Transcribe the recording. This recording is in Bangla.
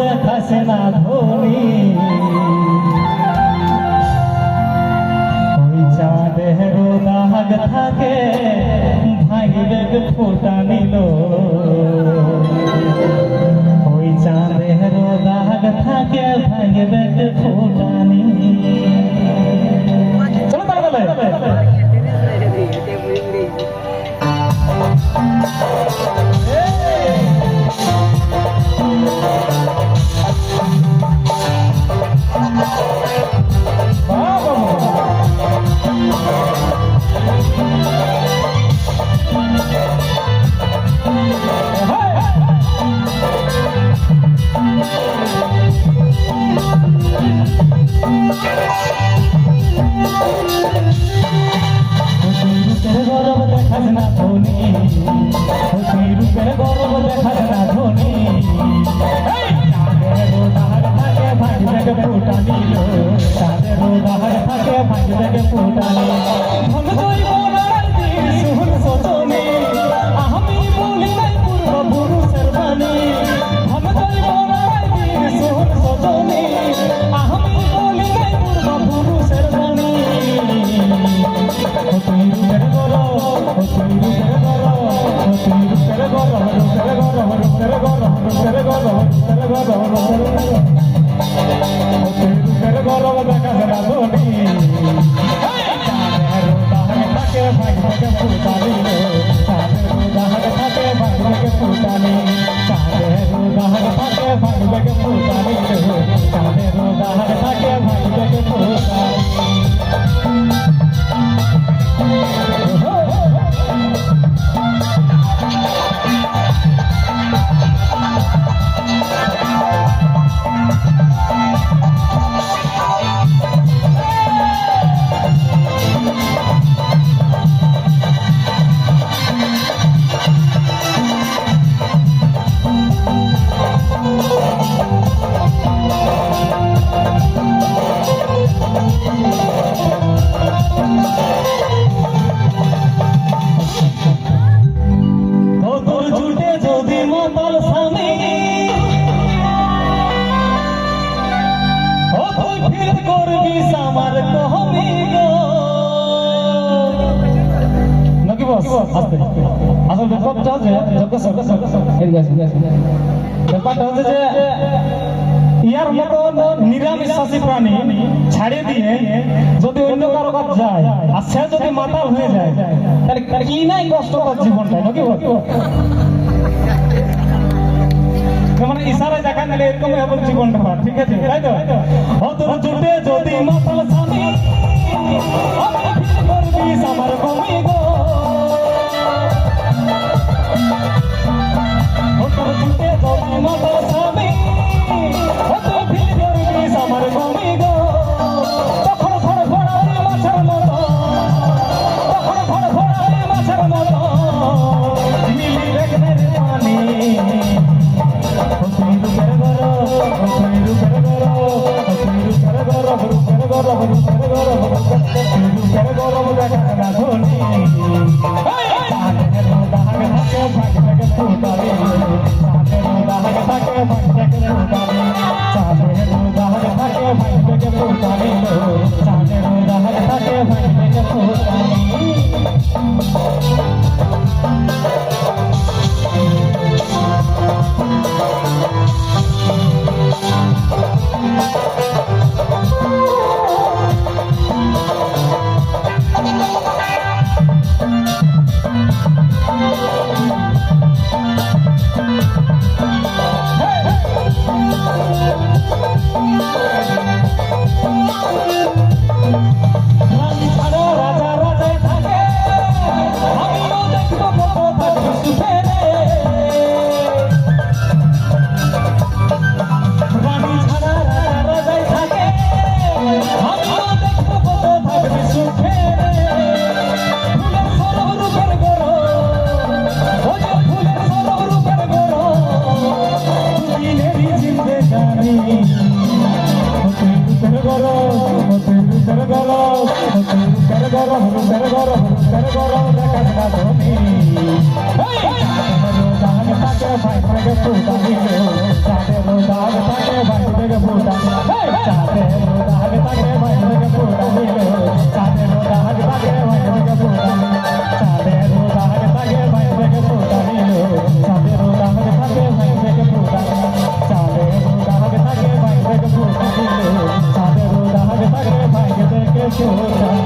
দেখাছে না ধনী ওই চাঁদের দাগ থাকে ভাইবেগ ফোটা নিল ওই চাঁদের দাগ থাকে ভাইবেগ চাঁদের রোদার থাকে ফুটানি ধন তুই বলার দিন সুহন সজনী আমি বলি নাই পূর্ব পুরুষের বাণী তুই বলার দিন সুহন সজনী আমি বলি নাই পূর্ব পুরুষের বাণী তুই রূপের গরব তুই রূপের গরব তুই রূপের গরব রূপের গরব রূপের গরব রূপের গরব রূপের গরব রূপের তুই রূপের গরব দেখা না ধনী নাকি আসল ব্যাপারটা এদিকে ব্যাপারটা হচ্ছে যে ইয়ার মতন নিরামিষাসী প্রাণী ছাড়িয়ে দিয়ে যদি অন্য কারও কাছে যায় আর সে যদি মাতাল হয়ে যায় তাহলে কি নাই কষ্ট তার জীবনটা নাকি মানে ইশারা দেখা দিলে এরকম হবে জীবনটা তার, ঠিক আছে? তাই তো? ও জুটে যদি মাতাল স্বামী আমার কমি down. তেরু 听我